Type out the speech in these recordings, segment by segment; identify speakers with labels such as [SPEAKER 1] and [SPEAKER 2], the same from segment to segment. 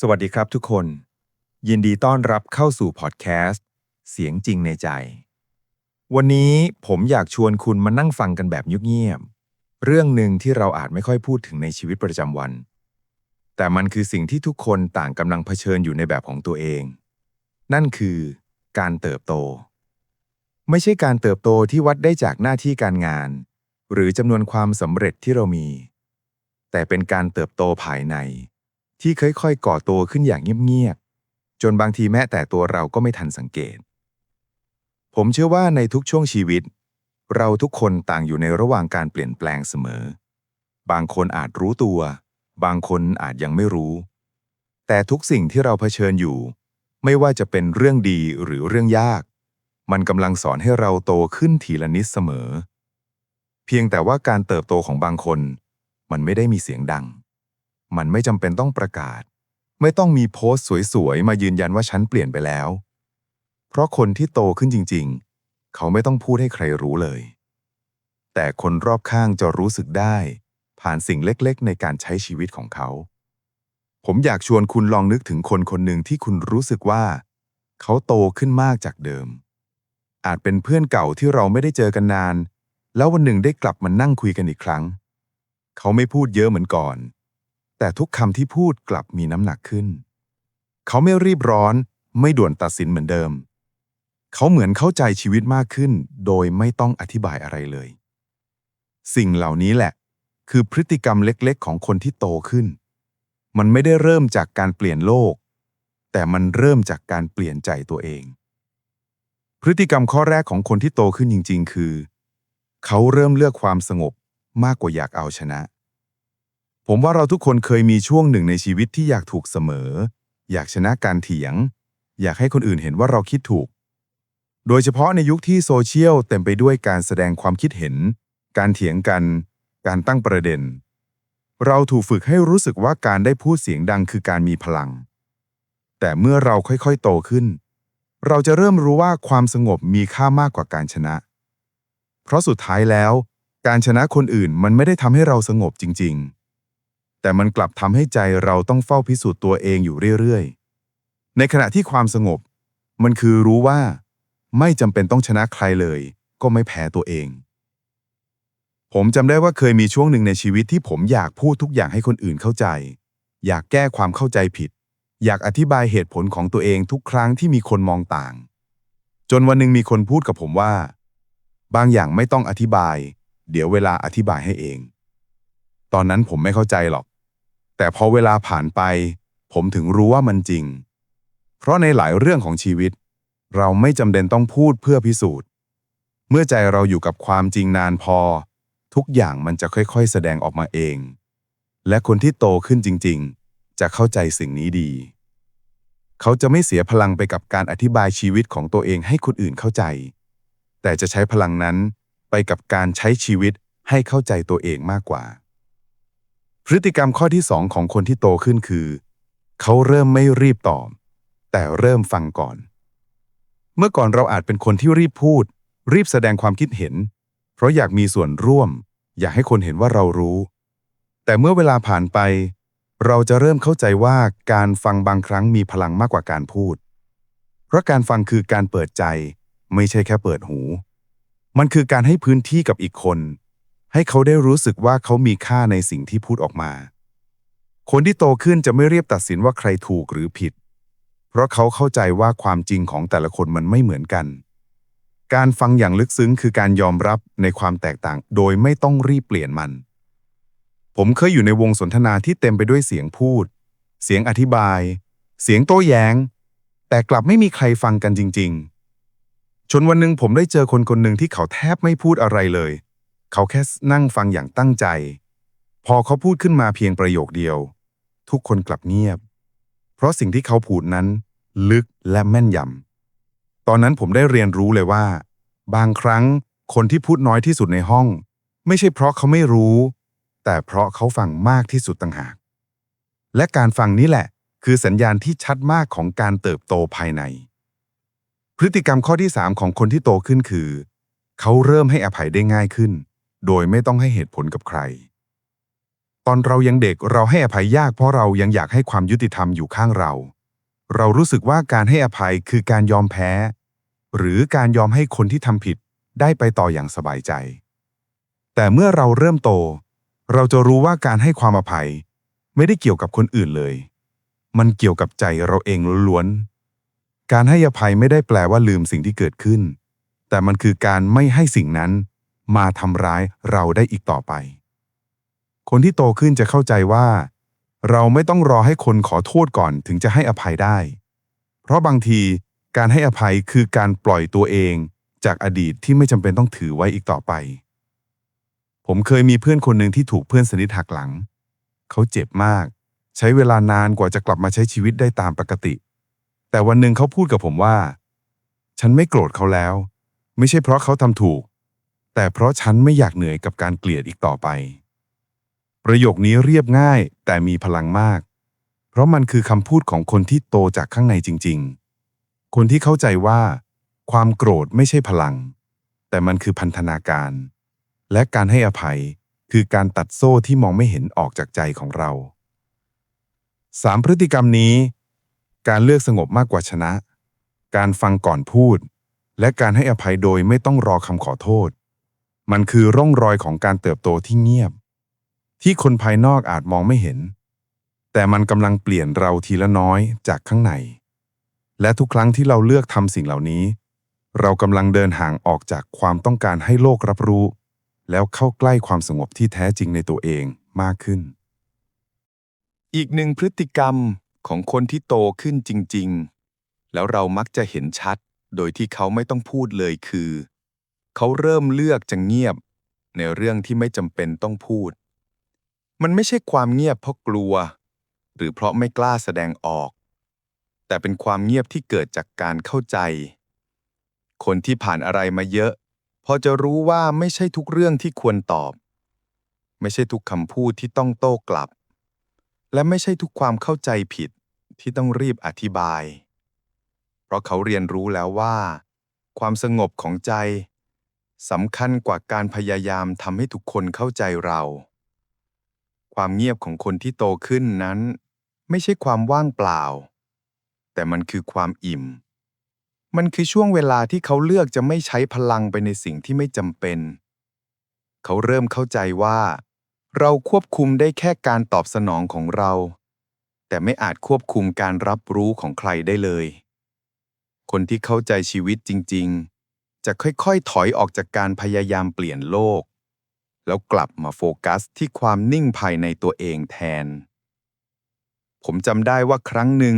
[SPEAKER 1] สวัสดีครับทุกคน ยินดีต้อนรับเข้าสู่พอดแคสต์ เสียงจริงในใจ วันนี้ผมอยากชวนคุณมานั่งฟังกันแบบเงียบๆเรื่องหนึ่งที่เราอาจไม่ค่อยพูดถึงในชีวิตประจำวัน แต่มันคือสิ่งที่ทุกคนต่างกำลังเผชิญอยู่ในแบบของตัวเอง นั่นคือการเติบโต ไม่ใช่การเติบโตที่วัดได้จากหน้าที่การงาน หรือจำนวนความสำเร็จที่เรามี แต่เป็นการเติบโตภายใน ที่ค่อยๆก่อตัวขึ้นอย่างเงียบๆจนบางทีแม้แต่ตัวเราก็ไม่ทันสังเกต ผมเชื่อว่าในทุกช่วงชีวิต เราทุกคนต่างอยู่ในระหว่างการเปลี่ยนแปลงเสมอ บางคนอาจรู้ตัว บางคนอาจยังไม่รู้ แต่ทุกสิ่งที่เราเผชิญอยู่ ไม่ว่าจะเป็นเรื่องดีหรือเรื่องยาก มันกำลังสอนให้เราโตขึ้นทีละนิดเสมอ เพียงแต่ว่าการเติบโตของบางคน มันไม่ได้มีเสียงดัง มันไม่จำเป็นต้องประกาศ ไม่ต้องมีโพสต์สวยๆ มายืนยันว่าฉันเปลี่ยนไปแล้ว เพราะคนที่โตขึ้นจริงๆ เขาไม่ต้องพูดให้ใครรู้เลย แต่คนรอบข้างจะรู้สึกได้ ผ่านสิ่งเล็กๆ ในการใช้ชีวิตของเขา ผมอยากชวนคุณลองนึกถึงคนคนหนึ่งที่คุณรู้สึกว่า เขาโตขึ้นมากจากเดิม อาจเป็นเพื่อนเก่าที่เราไม่ได้เจอกันนาน แล้ววันหนึ่งได้กลับมานั่งคุยกันอีกครั้ง เขาไม่พูดเยอะเหมือนก่อน แต่ทุกคำที่พูดกลับมีน้ำหนักขึ้น เขาไม่รีบร้อน ไม่ด่วนตัดสินเหมือนเดิม เขาเหมือนเข้าใจชีวิตมากขึ้น โดยไม่ต้องอธิบายอะไรเลย สิ่งเหล่านี้แหละ คือพฤติกรรมเล็กๆ ของคนที่โตขึ้น มันไม่ได้เริ่มจากการเปลี่ยนโลก แต่มันเริ่มจากการเปลี่ยนใจตัวเอง พฤติกรรมข้อแรกของคนที่โตขึ้นจริง ๆ คือ เขาเริ่มเลือกความสงบมากกว่าอยากเอาชนะ ผมว่าเราทุกคนเคยมีช่วงหนึ่งในชีวิตที่อยากถูกเสมอ อยากชนะการเถียง อยากให้คนอื่นเห็นว่าเราคิดถูก โดยเฉพาะในยุคที่โซเชียลเต็มไปด้วยการแสดงความคิดเห็น การเถียงกัน การตั้งประเด็น เราถูกฝึกให้รู้สึกว่าการได้พูดเสียงดังคือการมีพลัง แต่เมื่อเราค่อยๆ โตขึ้น เราจะเริ่มรู้ว่าความสงบมีค่ามากกว่าการชนะ เพราะสุดท้ายแล้ว การชนะคนอื่นมันไม่ได้ทำให้เราสงบจริง ๆ แต่มันกลับทำให้ใจเราต้องเฝ้าพิสูจน์ตัวเองอยู่เรื่อยๆ ในขณะที่ความสงบ มันคือรู้ว่า ไม่จำเป็นต้องชนะใครเลย ก็ไม่แพ้ตัวเอง ผมจำได้ว่าเคยมีช่วงหนึ่งในชีวิตที่ผมอยากพูดทุกอย่างให้คนอื่นเข้าใจ อยากแก้ความเข้าใจผิด อยากอธิบายเหตุผลของตัวเองทุกครั้งที่มีคนมองต่าง จนวันหนึ่งมีคนพูดกับผมว่า บางอย่างไม่ต้องอธิบาย เดี๋ยวเวลาอธิบายให้เองตอนนั้นผมไม่เข้าใจหรอก แต่พอเวลาผ่านไป ผมถึงรู้ว่ามันจริง เพราะในหลายเรื่องของชีวิต เราไม่จำเป็นต้องพูดเพื่อพิสูจน์ เมื่อใจเราอยู่กับความจริงนานพอ ทุกอย่างมันจะค่อยๆ แสดงออกมาเอง และคนที่โตขึ้นจริง ๆ จะเข้าใจสิ่งนี้ดี เขาจะไม่เสียพลังไปกับการอธิบายชีวิตของตัวเองให้คนอื่นเข้าใจ แต่จะใช้พลังนั้นไปกับการใช้ชีวิตให้เข้าใจตัวเองมากกว่า พฤติกรรมข้อที่สองของคนที่โตขึ้นคือ เขาเริ่มไม่รีบตอบ แต่เริ่มฟังก่อน เมื่อก่อนเราอาจเป็นคนที่รีบพูด รีบแสดงความคิดเห็น เพราะอยากมีส่วนร่วม อยากให้คนเห็นว่าเรารู้ แต่เมื่อเวลาผ่านไป เราจะเริ่มเข้าใจว่าการฟังบางครั้งมีพลังมากกว่าการพูด เพราะการฟังคือการเปิดใจ ไม่ใช่แค่เปิดหู มันคือการให้พื้นที่กับอีกคน ให้เขาได้รู้สึกว่าเขามีค่าในสิ่งที่พูดออกมา คนที่โตขึ้นจะไม่เรียบตัดสินว่าใครถูกหรือผิด เพราะเขาเข้าใจว่าความจริงของแต่ละคนมันไม่เหมือนกัน การฟังอย่างลึกซึ้งคือการยอมรับในความแตกต่าง โดยไม่ต้องรีบเปลี่ยนมัน ผมเคยอยู่ในวงสนทนาที่เต็มไปด้วยเสียงพูด เสียงอธิบาย เสียงโต้แย้ง แต่กลับไม่มีใครฟังกันจริง ๆ จนวันหนึ่งผมได้เจอคนคนหนึ่งที่เขาแทบไม่พูดอะไรเลย เขาแค่นั่งฟังอย่างตั้งใจ พอเขาพูดขึ้นมาเพียงประโยคเดียว ทุกคนกลับเงียบ เพราะสิ่งที่เขาพูดนั้น ลึกและแม่นยำตอนนั้นผมได้เรียนรู้เลยว่า บางครั้งคนที่พูดน้อยที่สุดในห้อง ไม่ใช่เพราะเขาไม่รู้ แต่เพราะเขาฟังมากที่สุดต่างหาก และการฟังนี้แหละ คือสัญญาณที่ชัดมากของการเติบโตภายใน พฤติกรรมข้อที่ 3 ของคนที่โตขึ้นคือ เขาเริ่มให้อภัยได้ง่ายขึ้น โดยไม่ต้องให้เหตุผลกับใคร
[SPEAKER 2] ตอนเรายังเด็กเราให้อภัยยากเพราะเรายังอยากให้ความยุติธรรมอยู่ข้างเรา เรารู้สึกว่าการให้อภัยคือการยอมแพ้ หรือการยอมให้คนที่ทำผิดได้ไปต่ออย่างสบายใจ แต่เมื่อเราเริ่มโต เราจะรู้ว่าการให้ความอภัย ไม่ได้เกี่ยวกับคนอื่นเลย มันเกี่ยวกับใจเราเองล้วนๆ การให้อภัยไม่ได้แปลว่าลืมสิ่งที่เกิดขึ้น แต่มันคือการไม่ให้สิ่งนั้น มาทำร้ายเราได้อีกต่อไป คนที่โตขึ้นจะเข้าใจว่า เราไม่ต้องรอให้คนขอโทษก่อนถึงจะให้อภัยได้ เพราะบางทีการให้อภัยคือการปล่อยตัวเองจากอดีตที่ไม่จำเป็นต้องถือไว้อีกต่อไป ผมเคยมีเพื่อนคนหนึ่งที่ถูกเพื่อนสนิทหักหลัง เขาเจ็บมาก ใช้เวลานานกว่าจะกลับมาใช้ชีวิตได้ตามปกติ แต่วันหนึ่งเขาพูดกับผมว่า ฉันไม่โกรธเขาแล้ว ไม่ใช่เพราะเขาทำถูก แต่เพราะฉันไม่อยากเหนื่อยกับการเกลียดอีกต่อไป ประโยคนี้เรียบง่ายแต่มีพลังมาก เพราะมันคือคำพูดของคนที่โตจากข้างในจริง ๆ คนที่เข้าใจว่า ความโกรธไม่ใช่พลัง แต่มันคือพันธนาการ และการให้อภัยคือการตัดโซ่ที่มองไม่เห็นออกจากใจของเราสามพฤติกรรมนี้ การเลือกสงบมากกว่าชนะ การฟังก่อนพูด และการให้อภัยโดยไม่ต้องรอคำขอโทษ มันคือร่องรอยของการเติบโตที่เงียบ ที่คนภายนอกอาจมองไม่เห็น แต่มันกำลังเปลี่ยนเราทีละน้อยจากข้างใน และทุกครั้งที่เราเลือกทำสิ่งเหล่านี้ เรากำลังเดินห่างออกจากความต้องการให้โลกรับรู้ แล้วเข้าใกล้ความสงบที่แท้จริงในตัวเองมากขึ้น
[SPEAKER 1] อีกหนึ่งพฤติกรรมของคนที่โตขึ้นจริง ๆ แล้วเรามักจะเห็นชัด โดยที่เขาไม่ต้องพูดเลยคือ เขาเริ่มเลือกจะเงียบ ในเรื่องที่ไม่จำเป็นต้องพูด มันไม่ใช่ความเงียบเพราะกลัว หรือเพราะไม่กล้าแสดงออก แต่เป็นความเงียบที่เกิดจากการเข้าใจ คนที่ผ่านอะไรมาเยอะ พอจะรู้ว่าไม่ใช่ทุกเรื่องที่ควรตอบ ไม่ใช่ทุกคำพูดที่ต้องโต้กลับ และไม่ใช่ทุกความเข้าใจผิดที่ต้องรีบอธิบาย เพราะเขาเรียนรู้แล้วว่า ความสงบของใจ สำคัญกว่าการพยายามทำให้ทุกคนเข้าใจเรา ความเงียบของคนที่โตขึ้นนั้น ไม่ใช่ความว่างเปล่า แต่มันคือความอิ่ม มันคือช่วงเวลาที่เขาเลือกจะไม่ใช้พลังไปในสิ่งที่ไม่จำเป็น เขาเริ่มเข้าใจว่า เราควบคุมได้แค่การตอบสนองของเรา แต่ไม่อาจควบคุมการรับรู้ของใครได้เลย คนที่เข้าใจชีวิตจริง ๆ จะค่อยๆ ถอยออกจากการพยายามเปลี่ยนโลก แล้วกลับมาโฟกัสที่ความนิ่งภายในตัวเองแทน ผมจำได้ว่าครั้งหนึ่ง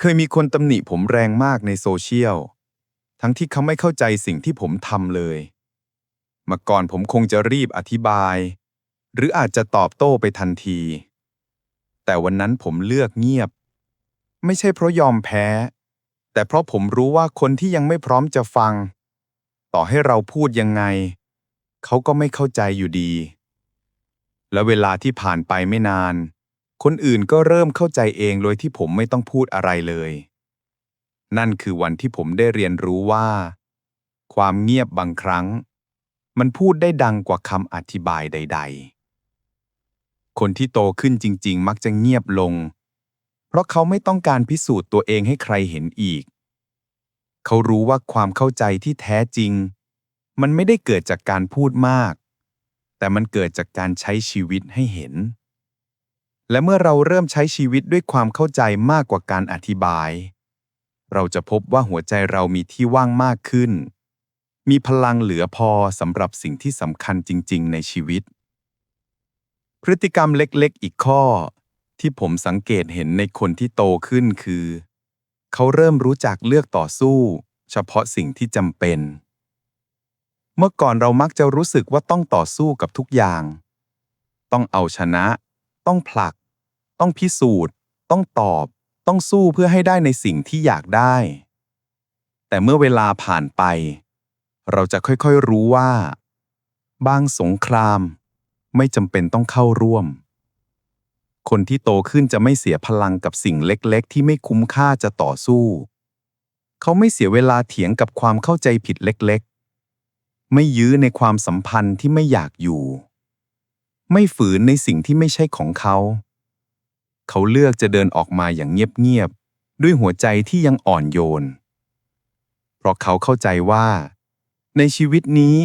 [SPEAKER 1] เคยมีคนตำหนิผมแรงมากในโซเชียล ทั้งที่เขาไม่เข้าใจสิ่งที่ผมทำเลยมื่อก่อนผมคงจะรีบอธิบาย หรืออาจจะตอบโต้ไปทันที แต่วันนั้นผมเลือกเงียบ ไม่ใช่เพราะยอมแพ้แต่เพราะผมรู้ว่าคนที่ยังไม่พร้อมจะฟัง ต่อให้เราพูดยังไง เขาก็ไม่เข้าใจอยู่ดี และเวลาที่ผ่านไปไม่นาน คนอื่นก็เริ่มเข้าใจเองโดยที่ผมไม่ต้องพูดอะไรเลย นั่นคือวันที่ผมได้เรียนรู้ว่า ความเงียบบางครั้ง มันพูดได้ดังกว่าคำอธิบายใด ๆ คนที่โตขึ้นจริง ๆ มักจะเงียบลง เพราะเขาไม่ต้องการพิสูจน์ตัวเองให้ใครเห็นอีก เขารู้ว่าความเข้าใจที่แท้จริง มันไม่ได้เกิดจากการพูดมาก แต่มันเกิดจากการใช้ชีวิตให้เห็น และเมื่อเราเริ่มใช้ชีวิตด้วยความเข้าใจมากกว่าการอธิบาย เราจะพบว่าหัวใจเรามีที่ว่างมากขึ้น มีพลังเหลือพอสำหรับสิ่งที่สำคัญจริง ๆ ในชีวิต พฤติกรรมเล็กๆ อีกข้อที่ผมสังเกตเห็นในคนที่โตขึ้นคือ เขาเริ่มรู้จักเลือกต่อสู้ เฉพาะสิ่งที่จำเป็น เมื่อก่อนเรามักจะรู้สึกว่าต้องต่อสู้กับทุกอย่าง ต้องเอาชนะ ต้องผลัก ต้องพิสูจน์ ต้องตอบ ต้องสู้เพื่อให้ได้ในสิ่งที่อยากได้ แต่เมื่อเวลาผ่านไป เราจะค่อยๆรู้ว่า บางสงครามไม่จำเป็นต้องเข้าร่วม คนที่โตขึ้นจะไม่เสียพลังกับสิ่งเล็กๆ ที่ไม่คุ้มค่าจะต่อสู้ เขาไม่เสียเวลาเถียงกับความเข้าใจผิดเล็กๆ ไม่ยื้อในความสัมพันธ์ที่ไม่อยากอยู่
[SPEAKER 2] ไม่ฝืนในสิ่งที่ไม่ใช่ของเขา เขาเลือกจะเดินออกมาอย่างเงียบๆ ด้วยหัวใจที่ยังอ่อนโยน เพราะเขาเข้าใจว่า ในชีวิตนี้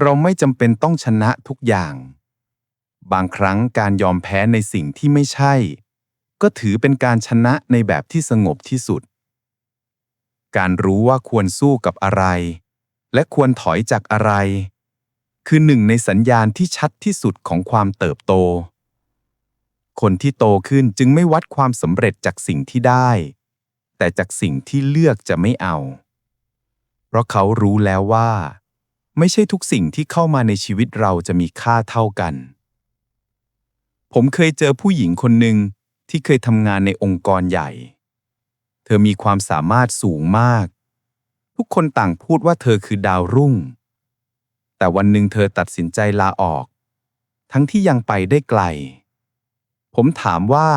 [SPEAKER 2] เราไม่จำเป็นต้องชนะทุกอย่าง บางครั้งการยอมแพ้ในสิ่งที่ไม่ใช่ ก็ถือเป็นการชนะในแบบที่สงบที่สุด การรู้ว่าควรสู้กับอะไร และควรถอยจากอะไร คือหนึ่งในสัญญาณที่ชัดที่สุดของความเติบโต คนที่โตขึ้นจึงไม่วัดความสำเร็จจากสิ่งที่ได้ แต่จากสิ่งที่เลือกจะไม่เอา เพราะเขารู้แล้วว่า ไม่ใช่ทุกสิ่งที่เข้ามาในชีวิตเราจะมีค่าเท่ากัน ผมเคยเจอผู้หญิงคนหนึ่งที่เคยทำงานในองค์กรใหญ่ เธอมีความสามารถสูงมาก ทุกคนต่างพูดว่าเธอคือดาวรุ่ง แต่วันหนึ่งเธอตัดสินใจลาออก ทั้งที่ยังไปได้ไกล ผมถามว่า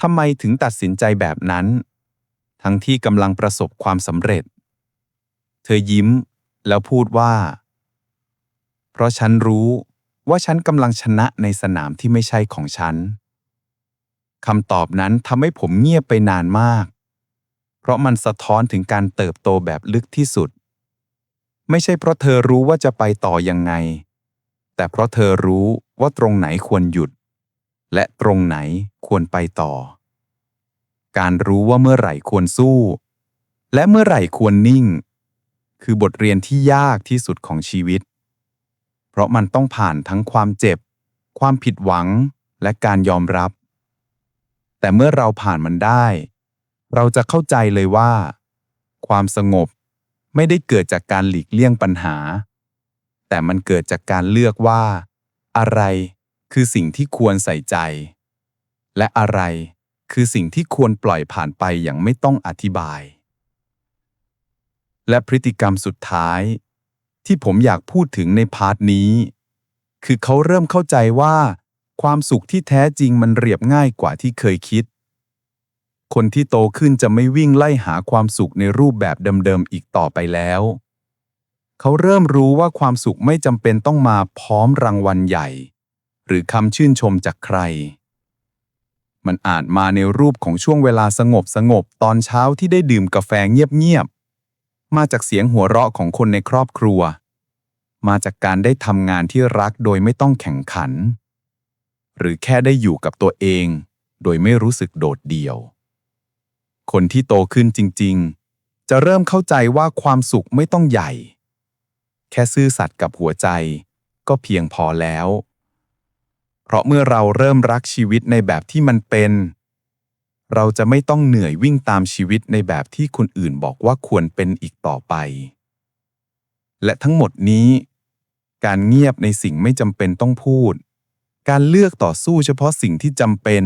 [SPEAKER 2] ทำไมถึงตัดสินใจแบบนั้น ทั้งที่กำลังประสบความสำเร็จ เธอยิ้มแล้วพูดว่า เพราะฉันรู้ ว่าฉันกำลังชนะในสนามที่ไม่ใช่ของฉันคำตอบนั้นทำให้ผมเงียบไปนานมาก เพราะมันสะท้อนถึงการเติบโตแบบลึกที่สุด ไม่ใช่เพราะเธอรู้ว่าจะไปต่อยังไง แต่เพราะเธอรู้ว่าตรงไหนควรหยุด และตรงไหนควรไปต่อ การรู้ว่าเมื่อไหร่ควรสู้ และเมื่อไหร่ควรนิ่ง คือบทเรียนที่ยากที่สุดของชีวิต เพราะมันต้องผ่านทั้งความเจ็บ ความผิดหวังและการยอมรับ แต่เมื่อเราผ่านมันได้ เราจะเข้าใจเลยว่า ความสงบไม่ได้เกิดจากการหลีกเลี่ยงปัญหา แต่มันเกิดจากการเลือกว่า อะไรคือสิ่งที่ควรใส่ใจ และอะไรคือสิ่งที่ควรปล่อยผ่านไปอย่างไม่ต้องอธิบาย และพฤติกรรมสุดท้าย ที่ผมอยากพูดถึงในพาร์ทนี้ คือเขาเริ่มเข้าใจว่า ความสุขที่แท้จริงมันเรียบง่ายกว่าที่เคยคิด คนที่โตขึ้นจะไม่วิ่งไล่หาความสุขในรูปแบบเดิมๆอีกต่อไปแล้ว เขาเริ่มรู้ว่าความสุขไม่จำเป็นต้องมาพร้อมรางวัลใหญ่ หรือคำชื่นชมจากใคร มันอาจมาในรูปของช่วงเวลาสงบสงบๆตอนเช้าที่ได้ดื่มกาแฟเงียบๆ มาจากเสียงหัวเราะของคนในครอบครัว มาจากการได้ทำงานที่รักโดยไม่ต้องแข่งขัน หรือแค่ได้อยู่กับตัวเอง โดยไม่รู้สึกโดดเดี่ยว คนที่โตขึ้นจริง ๆ จะเริ่มเข้าใจว่าความสุขไม่ต้องใหญ่ แค่ซื่อสัตย์กับหัวใจก็เพียงพอแล้ว เพราะเมื่อเราเริ่มรักชีวิตในแบบที่มันเป็น เราจะไม่ต้องเหนื่อยวิ่งตามชีวิตในแบบที่คนอื่นบอกว่าควรเป็นอีกต่อไป และทั้งหมดนี้ การเงียบในสิ่งไม่จำเป็นต้องพูด การเลือกต่อสู้เฉพาะสิ่งที่จำเป็น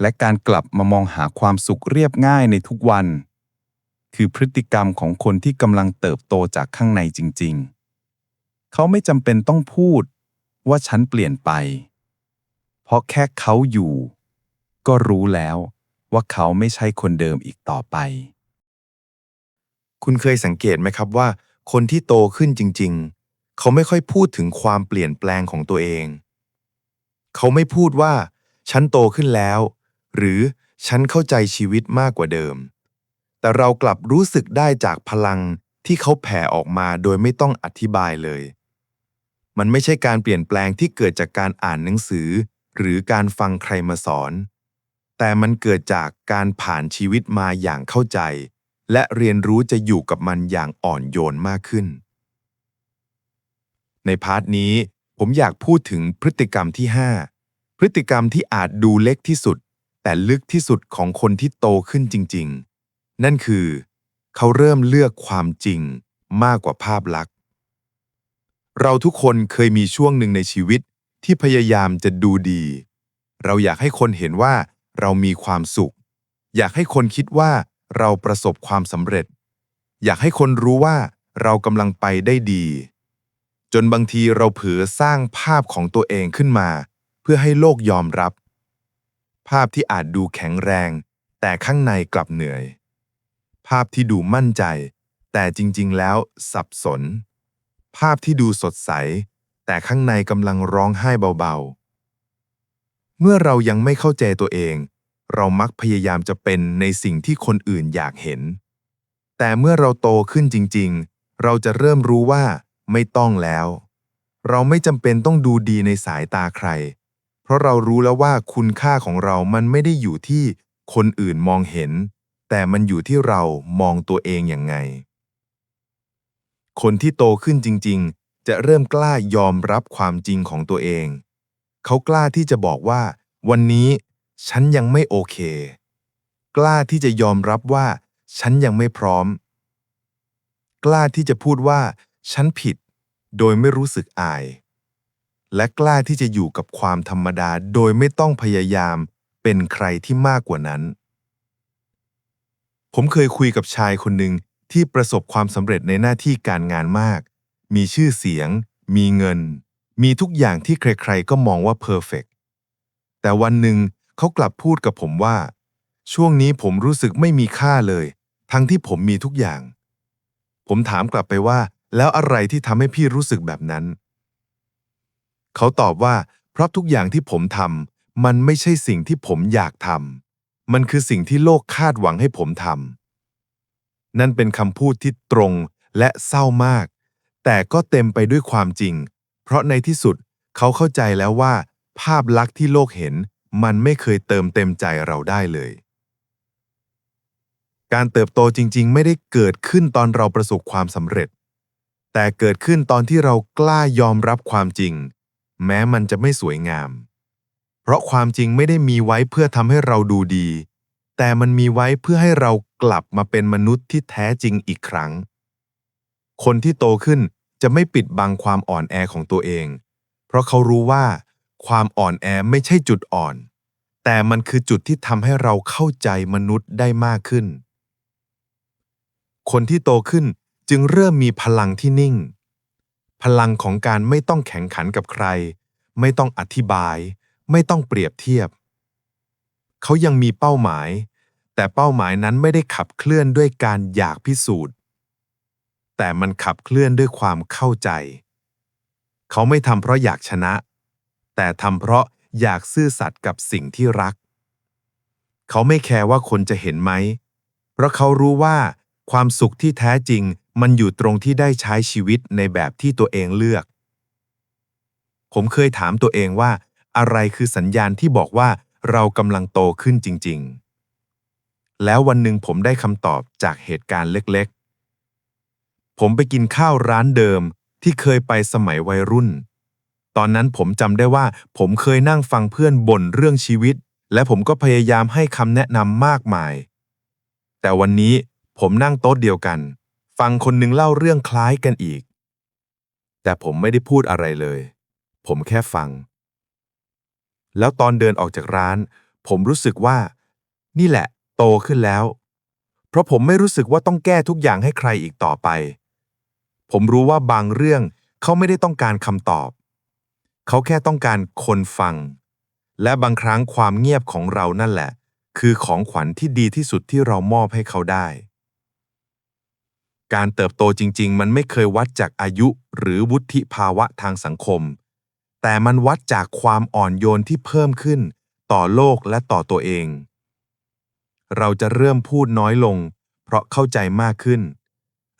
[SPEAKER 2] และการกลับมามองหาความสุขเรียบง่ายในทุกวัน คือพฤติกรรมของคนที่กำลังเติบโตจากข้างในจริง ๆ เขาไม่จำเป็นต้องพูดว่าฉันเปลี่ยนไป เพราะแค่เขาอยู่ ก็รู้แล้วว่าเขาไม่ใช่คนเดิมอีกต่อไป
[SPEAKER 1] คุณเคยสังเกตไหมครับว่า คนที่โตขึ้นจริง ๆ เขาไม่ค่อยพูดถึงความเปลี่ยนแปลงของตัวเอง เขาไม่พูดว่า ฉันโตขึ้นแล้ว หรือฉันเข้าใจชีวิตมากกว่าเดิม แต่เรากลับรู้สึกได้จากพลังที่เขาแผ่ออกมาโดยไม่ต้องอธิบายเลย มันไม่ใช่การเปลี่ยนแปลงที่เกิดจากการอ่านหนังสือ หรือการฟังใครมาสอน แต่มันเกิดจากการผ่านชีวิตมาอย่างเข้าใจ และเรียนรู้จะอยู่กับมันอย่างอ่อนโยนมากขึ้น ในพาร์ทนี้ผมอยากพูดถึงพฤติกรรมที่ 5 พฤติกรรมที่อาจดูเล็กที่สุด แต่ลึกที่สุดของคนที่โตขึ้นจริง ๆ นั่นคือ เขาเริ่มเลือกความจริงมากกว่าภาพลักษณ์ เราทุกคนเคยมีช่วงหนึ่งในชีวิตที่พยายามจะดูดี เราอยากให้คนเห็นว่า เรามีความสุข อยากให้คนคิดว่าเราประสบความสำเร็จ อยากให้คนรู้ว่าเรากำลังไปได้ดี จนบางทีเราเผลอสร้างภาพของตัวเองขึ้นมา เพื่อให้โลกยอมรับ ภาพที่อาจดูแข็งแรง แต่ข้างในกลับเหนื่อย ภาพที่ดูมั่นใจ แต่จริงๆ แล้วสับสน ภาพที่ดูสดใส
[SPEAKER 2] แต่ข้างในกำลังร้องไห้เบาๆ เมื่อเรายังไม่เข้าใจตัวเอง เรามักพยายามจะเป็นในสิ่งที่คนอื่นอยากเห็น แต่เมื่อเราโตขึ้นจริง ๆ เราจะเริ่มรู้ว่า ไม่ต้องแล้ว เราไม่จำเป็นต้องดูดีในสายตาใคร เพราะเรารู้แล้วว่าคุณค่าของเรามันไม่ได้อยู่ที่คนอื่นมองเห็น แต่มันอยู่ที่เรามองตัวเองอย่างไง คนที่โตขึ้นจริง ๆ จะเริ่มกล้ายอมรับความจริงของตัวเอง เขากล้าที่จะบอกว่า วันนี้ฉันยังไม่โอเค กล้าที่จะยอมรับว่า ฉันยังไม่พร้อม กล้าที่จะพูดว่า ฉันผิด โดยไม่รู้สึกอาย และกล้าที่จะอยู่กับความธรรมดาโดยไม่ต้องพยายามเป็นใครที่มากกว่านั้น ผมเคยคุยกับชายคนหนึ่งที่ประสบความสำเร็จในหน้าที่การงานมาก มีชื่อเสียง มีเงิน มีทุกอย่างที่ใครๆก็มองว่าเพอร์เฟกแต่วันหนึ่งเขากลับพูดกับผมว่า ช่วงนี้ผมรู้สึกไม่มีค่าเลย ทั้งที่ผมมีทุกอย่าง ผมถามกลับไปว่า แล้วอะไรที่ทำให้พี่รู้สึกแบบนั้น เขาตอบว่า เพราะทุกอย่างที่ผมทำมันไม่ใช่สิ่งที่ผมอยากทำมันคือสิ่งที่โลกคาดหวังให้ผมทำนั่นเป็นคำพูดที่ตรงและเศร้ามาก แต่ก็เต็มไปด้วยความจริง ราะในที่สุดเขาเข้าใจแล้วว่า ภาพลักษณ์ที่โลกเห็น มันไม่เคยเติมเต็มใจเราได้เลย การเติบโตจริง ๆ ไม่ได้เกิดขึ้นตอนเราประสบความสำเร็จ แต่เกิดขึ้นตอนที่เรากล้ายอมรับความจริง แม้มันจะไม่สวยงาม เพราะความจริงไม่ได้มีไว้เพื่อทำให้เราดูดี แต่มันมีไว้เพื่อให้เรากลับมาเป็นมนุษย์ที่แท้จริงอีกครั้ง คนที่โตขึ้น จะไม่ปิดบังความอ่อนแอของตัวเอง เพราะเขารู้ว่า ความอ่อนแอไม่ใช่จุดอ่อน แต่มันคือจุดที่ทำให้เราเข้าใจมนุษย์ได้มากขึ้น คนที่โตขึ้นจึงเริ่มมีพลังที่นิ่ง พลังของการไม่ต้องแข่งขันกับใคร ไม่ต้องอธิบาย ไม่ต้องเปรียบเทียบ เขายังมีเป้าหมาย แต่เป้าหมายนั้นไม่ได้ขับเคลื่อนด้วยการอยากพิสูจน์ แต่มันขับเคลื่อนด้วยความเข้าใจ เขาไม่ทำเพราะอยากชนะ แต่ทำเพราะอยากซื่อสัตย์กับสิ่งที่รัก เขาไม่แคร์ว่าคนจะเห็นไหม เพราะเขารู้ว่าความสุขที่แท้จริงมันอยู่ตรงที่ได้ใช้ชีวิตในแบบที่ตัวเองเลือก ผมเคยถามตัวเองว่า อะไรคือสัญญาณที่บอกว่าเรากำลังโตขึ้นจริง ๆ แล้ววันหนึ่งผมได้คำตอบจากเหตุการณ์เล็กๆ ผมไปกินข้าวร้านเดิมที่เคยไปสมัยวัยรุ่น ตอนนั้นผมจำได้ว่า ผมเคยนั่งฟังเพื่อนบ่นเรื่องชีวิต และผมก็พยายามให้คำแนะนำมากมาย แต่วันนี้ผมนั่งโต๊ะเดียวกัน ฟังคนหนึ่งเล่าเรื่องคล้ายกันอีก แต่ผมไม่ได้พูดอะไรเลย ผมแค่ฟัง แล้วตอนเดินออกจากร้าน ผมรู้สึกว่า นี่แหละ โตขึ้นแล้ว เพราะผมไม่รู้สึกว่าต้องแก้ทุกอย่างให้ใครอีกต่อไป ผมรู้ว่าบางเรื่องเขาไม่ได้ต้องการคำตอบ เขาแค่ต้องการคนฟัง และบางครั้งความเงียบของเรานั่นแหละ คือของขวัญที่ดีที่สุดที่เรามอบให้เขาได้ การเติบโตจริง ๆ มันไม่เคยวัดจากอายุหรือวุฒิภาวะทางสังคม แต่มันวัดจากความอ่อนโยนที่เพิ่มขึ้น ต่อโลกและต่อตัวเอง เราจะเริ่มพูดน้อยลง เพราะเข้าใจมากขึ้น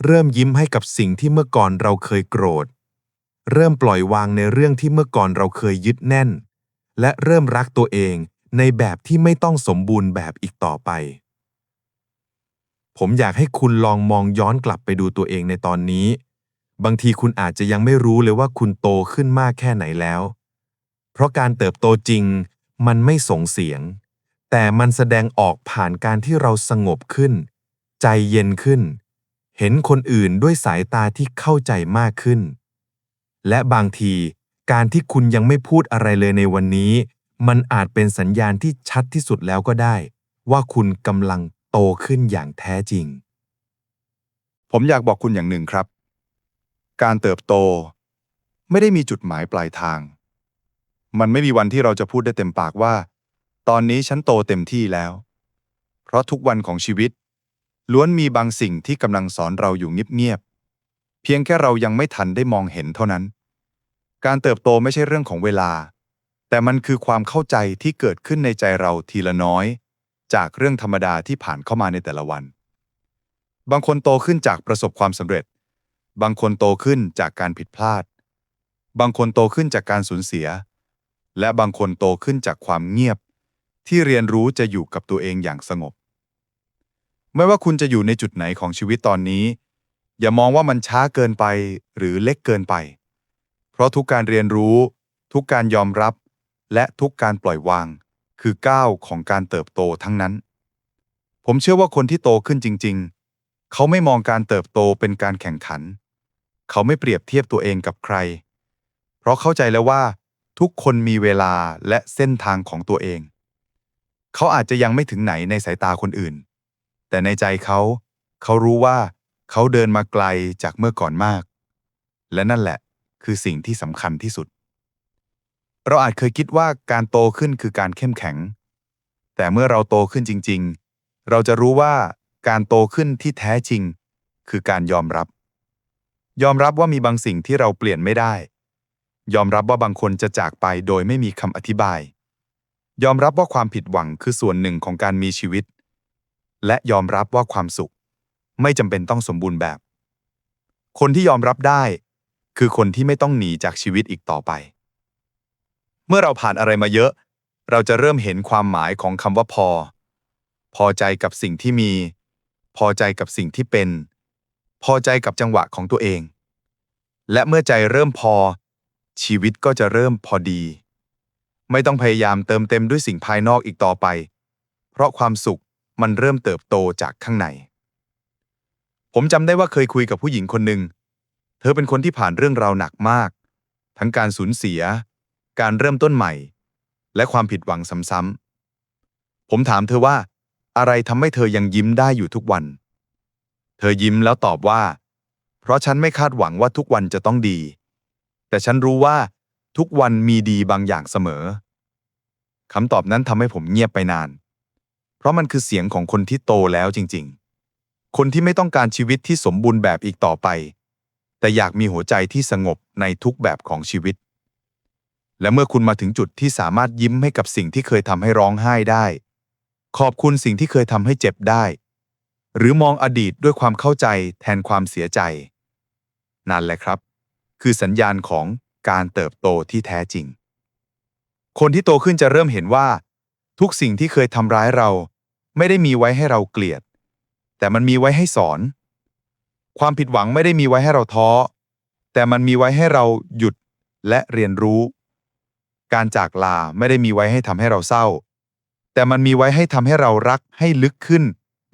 [SPEAKER 2] เริ่มยิ้มให้กับสิ่งที่เมื่อก่อนเราเคยโกรธ เริ่มปล่อยวางในเรื่องที่เมื่อก่อนเราเคยยึดแน่น และเริ่มรักตัวเองในแบบที่ไม่ต้องสมบูรณ์แบบอีกต่อไป ผมอยากให้คุณลองมองย้อนกลับไปดูตัวเองในตอนนี้ บางทีคุณอาจจะยังไม่รู้เลยว่าคุณโตขึ้นมากแค่ไหนแล้ว เพราะการเติบโตจริงมันไม่ส่งเสียง แต่มันแสดงออกผ่านการที่เราสงบขึ้น ใจเย็นขึ้น เห็นคนอื่นด้วยสายตาที่เข้าใจมากขึ้น และบางทีการที่คุณยังไม่พูดอะไรเลยในวันนี้ มันอาจเป็นสัญญาณที่ชัดที่สุดแล้วก็ได้ ว่าคุณกำลังโตขึ้นอย่างแท้จริง
[SPEAKER 3] ผมอยากบอกคุณอย่างหนึ่งครับ การเติบโต ไม่ได้มีจุดหมายปลายทาง มันไม่มีวันที่เราจะพูดได้เต็มปากว่า ตอนนี้ฉันโตเต็มที่แล้ว เพราะทุกวันของชีวิต ล้วนมีบางสิ่งที่กำลังสอนเราอยู่เงียบๆเพียงแค่เรายังไม่ทันได้มองเห็นเท่านั้น การเติบโตไม่ใช่เรื่องของเวลา แต่มันคือความเข้าใจที่เกิดขึ้นในใจเราทีละน้อย จากเรื่องธรรมดาที่ผ่านเข้ามาในแต่ละวัน บางคนโตขึ้นจากประสบความสำเร็จ บางคนโตขึ้นจากการผิดพลาด บางคนโตขึ้นจากการสูญเสีย และบางคนโตขึ้นจากความเงียบ ที่เรียนรู้จะอยู่กับตัวเองอย่างสงบ ไม่ว่าคุณจะอยู่ในจุดไหนของชีวิตตอนนี้ อย่ามองว่ามันช้าเกินไปหรือเล็กเกินไป เพราะทุกการเรียนรู้ ทุกการยอมรับ และทุกการปล่อยวาง คือก้าวของการเติบโตทั้งนั้น ผมเชื่อว่าคนที่โตขึ้นจริง ๆ เขาไม่มองการเติบโตเป็นการแข่งขัน เขาไม่เปรียบเทียบตัวเองกับใคร เพราะเข้าใจแล้วว่า ทุกคนมีเวลาและเส้นทางของตัวเอง เขาอาจจะยังไม่ถึงไหนในสายตาคนอื่น แต่ในใจเขา เขารู้ว่าเขาเดินมาไกลจากเมื่อก่อนมาก และนั่นแหละคือสิ่งที่สำคัญที่สุด เราอาจเคยคิดว่าการโตขึ้นคือการเข้มแข็ง แต่เมื่อเราโตขึ้นจริง ๆ เราจะรู้ว่าการโตขึ้นที่แท้จริง คือการยอมรับ ยอมรับว่ามีบางสิ่งที่เราเปลี่ยนไม่ได้ ยอมรับว่าบางคนจะจากไปโดยไม่มีคำอธิบาย ยอมรับว่าความผิดหวังคือส่วนหนึ่งของการมีชีวิต และยอมรับว่าความสุข ไม่จำเป็นต้องสมบูรณ์แบบ คนที่ยอมรับได้ คือคนที่ไม่ต้องหนีจากชีวิตอีกต่อไป เมื่อเราผ่านอะไรมาเยอะ เราจะเริ่มเห็นความหมายของคำว่าพอ พอใจกับสิ่งที่มี พอใจกับสิ่งที่เป็น พอใจกับจังหวะของตัวเอง และเมื่อใจเริ่มพอ ชีวิตก็จะเริ่มพอดี ไม่ต้องพยายามเติมเต็มด้วยสิ่งภายนอกอีกต่อไป เพราะความสุข มันเริ่มเติบโตจากข้างใน ผมจำได้ว่าเคยคุยกับผู้หญิงคนหนึ่ง เธอเป็นคนที่ผ่านเรื่องราวหนักมาก ทั้งการสูญเสีย การเริ่มต้นใหม่ และความผิดหวังซ้ำๆ ผมถามเธอว่า อะไรทำให้เธอยังยิ้มได้อยู่ทุกวัน เธอยิ้มแล้วตอบว่า เพราะฉันไม่คาดหวังว่าทุกวันจะต้องดี แต่ฉันรู้ว่าทุกวันมีดีบางอย่างเสมอคำตอบนั้นทำให้ผมเงียบไปนาน เพราะมันคือเสียงของคนที่โตแล้วจริงๆ คนที่ไม่ต้องการชีวิตที่สมบูรณ์แบบอีกต่อไป แต่อยากมีหัวใจที่สงบในทุกแบบของชีวิต และเมื่อคุณมาถึงจุดที่สามารถยิ้มให้กับสิ่งที่เคยทำให้ร้องไห้ได้ ขอบคุณสิ่งที่เคยทำให้เจ็บได้ หรือมองอดีตด้วยความเข้าใจแทนความเสียใจ นั่นแหละครับ คือสัญญาณของการเติบโตที่แท้จริง คนที่โตขึ้นจะเริ่มเห็นว่า ทุกสิ่งที่เคยทำร้ายเรา ไม่ได้มีไว้ให้เราเกลียด แต่มันมีไว้ให้สอน ความผิดหวังไม่ได้มีไว้ให้เราท้อ แต่มันมีไว้ให้เราหยุดและเรียนรู้ การจากลาไม่ได้มีไว้ให้ทำให้เราเศร้า แต่มันมีไว้ให้ทำให้เรารักให้ลึกขึ้น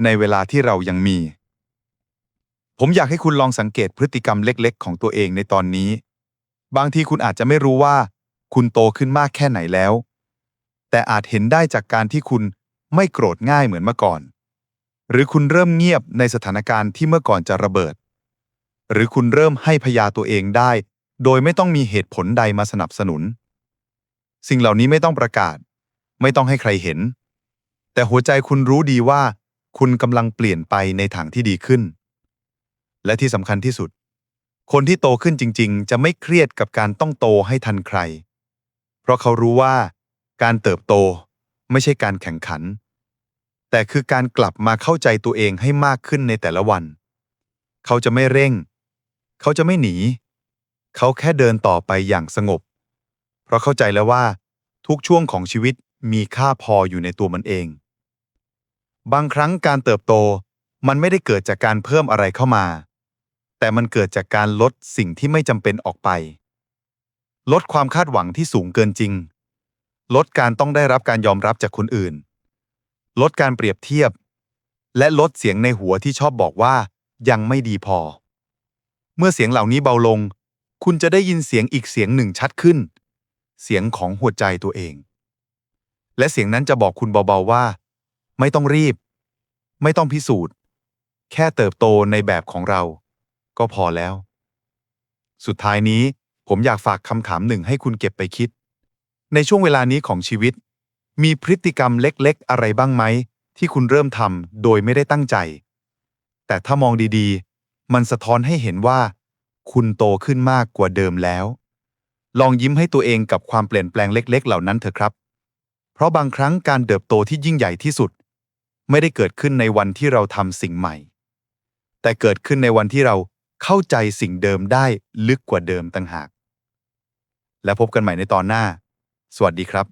[SPEAKER 3] ในเวลาที่เรายังมี ผมอยากให้คุณลองสังเกตพฤติกรรมเล็ก ๆ ของตัวเองในตอนนี้ บางทีคุณอาจจะไม่รู้ว่า คุณโตขึ้นมากแค่ไหนแล้ว แต่อาจเห็นได้จากการที่คุณ ไม่โกรธง่ายเหมือนเมื่อก่อน หรือคุณเริ่มเงียบในสถานการณ์ที่เมื่อก่อนจะระเบิด หรือคุณเริ่มให้พยาตัวเองได้ โดยไม่ต้องมีเหตุผลใดมาสนับสนุน สิ่งเหล่านี้ไม่ต้องประกาศ ไม่ต้องให้ใครเห็น แต่หัวใจคุณรู้ดีว่า คุณกำลังเปลี่ยนไปในทางที่ดีขึ้น และที่สำคัญที่สุด คนที่โตขึ้นจริง ๆ จะไม่เครียดกับการต้องโตให้ทันใคร เพราะเขารู้ว่าการเติบโต ไม่ใช่การแข่งขัน แต่คือการกลับมาเข้าใจตัวเองให้มากขึ้นในแต่ละวัน เขาจะไม่เร่ง เขาจะไม่หนี เขาแค่เดินต่อไปอย่างสงบ เพราะเข้าใจแล้วว่า ทุกช่วงของชีวิตมีค่าพออยู่ในตัวมันเอง บางครั้งการเติบโตมันไม่ได้เกิดจากการเพิ่มอะไรเข้ามา แต่มันเกิดจากการลดสิ่งที่ไม่จำเป็นออกไป ลดความคาดหวังที่สูงเกินจริง ลดการต้องได้รับการยอมรับจากคนอื่น ลดการเปรียบเทียบ และลดเสียงในหัวที่ชอบบอกว่า ยังไม่ดีพอ เมื่อเสียงเหล่านี้เบาลง คุณจะได้ยินเสียงอีกเสียงหนึ่งชัดขึ้น เสียงของหัวใจตัวเอง และเสียงนั้นจะบอกคุณเบาๆว่า ไม่ต้องรีบ ไม่ต้องพิสูจน์ แค่เติบโตในแบบของเรา ก็พอแล้ว สุดท้ายนี้ผมอยากฝากคำถามหนึ่งให้คุณเก็บไปคิด ในช่วงเวลานี้ของชีวิต มีพฤติกรรมเล็กๆ อะไรบ้างไหม ที่คุณเริ่มทำโดยไม่ได้ตั้งใจ แต่ถ้ามองดีๆ มันสะท้อนให้เห็นว่า คุณโตขึ้นมากกว่าเดิมแล้ว ลองยิ้มให้ตัวเองกับความเปลี่ยนแปลงเล็ก ๆ เหล่านั้นเถอะครับ เพราะบางครั้งการเติบโตที่ยิ่งใหญ่ที่สุด ไม่ได้เกิดขึ้นในวันที่เราทำสิ่งใหม่ แต่เกิดขึ้นในวันที่เราเข้าใจสิ่งเดิมได้ลึกกว่าเดิมต่างหาก และพบกันใหม่ในตอนหน้า สวัสดีครับ